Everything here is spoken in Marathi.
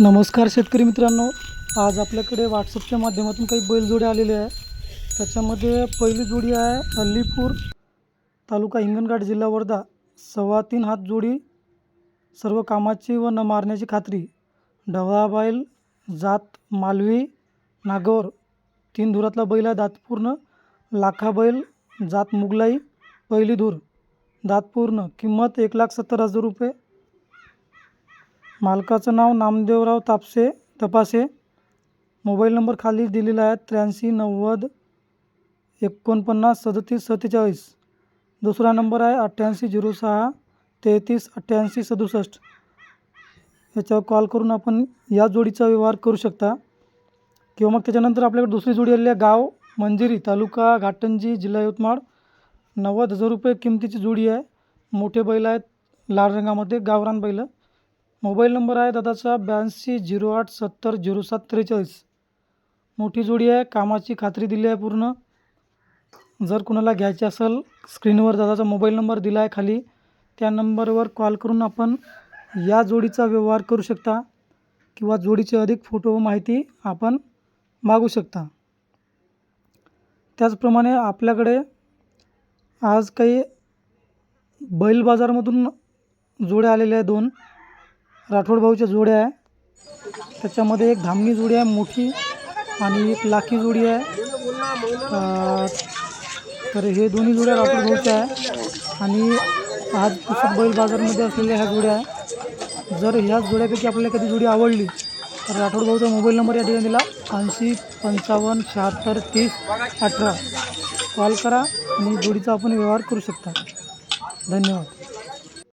नमस्कार शेतकरी मित्रांनो. आज आपल्याकडे व्हॉट्सअपच्या माध्यमातून काही बैलजोड्या आलेल्या आहे. त्याच्यामध्ये पहिली जोडी आहे अल्लीपूर तालुका हिंगणघाट जिल्हा वर्धा. सव्वा तीन हात जोडी सर्व कामाची व न मारण्याची खात्री. ढवळा बैल जात मालवी नागौर. तीन धुरातला बैल आहे दातपूर्ण. लाखा बैल जात मुगलाई पहिली धूर. दातपूर्ण किंमत एक लाख सत्तर हजार रुपये. मालकाचं नाव नामदेवराव तापसे तपासे. मोबाईल नंबर खाली दिलेला आहे त्र्याऐंशी नव्वद एकोणपन्नास सदतीस सत्तेचाळीस. दुसरा नंबर आहे अठ्ठ्याऐंशी झिरो सहा तेहतीस अठ्ठ्याऐंशी सदुसष्ट. याच्यावर कॉल करून आपण या जोडीचा व्यवहार करू शकता. किंवा मग त्याच्यानंतर आपल्याकडे दुसरी जोडी आलेली आहे गाव मंजिरी तालुका घाटंजी जिल्हा यवतमाळ. नव्वद हजार रुपये किमतीची जोडी आहे. मोठे बैल आहेत लाल रंगामध्ये गावरान बैल. मोबाईल नंबर आहे दादाचा ब्याऐंशी झिरो आठ सत्तर झिरो सात त्रेचाळीस. मोठी जोडी आहे कामाची खात्री दिली आहे पूर्ण. जर कुणाला घ्यायची असेल स्क्रीनवर दादाचा मोबाईल नंबर दिला आहे खाली. त्या नंबरवर कॉल करून आपण या जोडीचा व्यवहार करू शकता किंवा जोडीचे अधिक फोटो व माहिती आपण मागू शकता. त्याचप्रमाणे आपल्याकडे आज काही बैल बाजारमधून जोड्या आलेल्या आहे दोन. राठोड भाऊच्या जोड्या आहे. त्याच्यामध्ये एक धामणी जोडी आहे मोठी आणि एक लाखी जोडी आहे. तर हे दोन्ही जोड्या राठोड भाऊच्या आहे. आणि आज पुस्तक बैल बाजारमध्ये असलेल्या ह्या जोड्या आहे. जर ह्या जोड्यापैकी आपल्याला कधी जोडी आवडली तर राठोड भाऊचा मोबाईल नंबर या ठिकाणी दिला. ऐंशी पंचावन्न शहात्तर तीस अठरा. कॉल करा आणि जोडीचा आपण व्यवहार करू शकता. धन्यवाद.